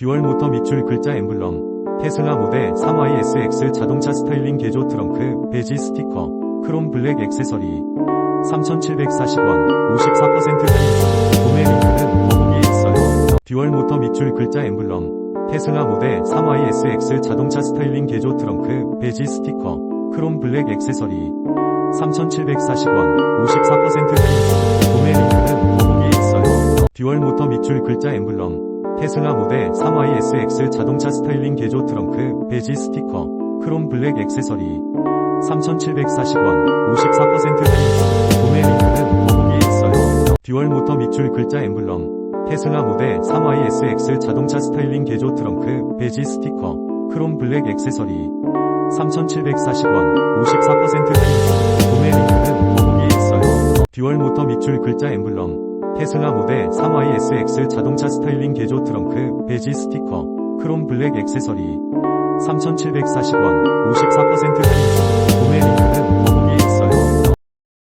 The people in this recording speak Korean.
듀얼 모터 밑줄 글자 엠블럼, 테슬라 모델 3YSX 자동차 스타일링 개조 트렁크, 배지 스티커, 크롬 블랙 액세서리, 3,740원, 54% 할인, 구매 링크는 더보기에 있어요. 듀얼 모터 밑줄 글자 엠블럼, 테슬라 모델 3YSX 자동차 스타일링 개조 트렁크, 배지 스티커, 크롬 블랙 액세서리, 3,740원, 54% 할인, 구매 링크는 더보기에 있어요. 듀얼 모터 밑줄 글자 엠블럼, 테슬라 모델 3YSX 자동차 스타일링 개조 트렁크, 배지 스티커, 크롬 블랙 액세서리, 3,740원, 54% 할인, 구매 링크는 더보기에 있어요. 듀얼 모터 밑줄 글자 엠블럼, 테슬라 모델 3YSX 자동차 스타일링 개조 트렁크, 배지 스티커, 크롬 블랙 액세서리, 3,740원, 54% 할인, 구매 링크는 더보기에 있어요. 듀얼 모터 밑줄 글자 엠블럼, 테슬라 모델 3YSX 자동차 스타일링 개조 트렁크, 배지 스티커, 크롬 블랙 액세서리, 3,740원, 54% 할인,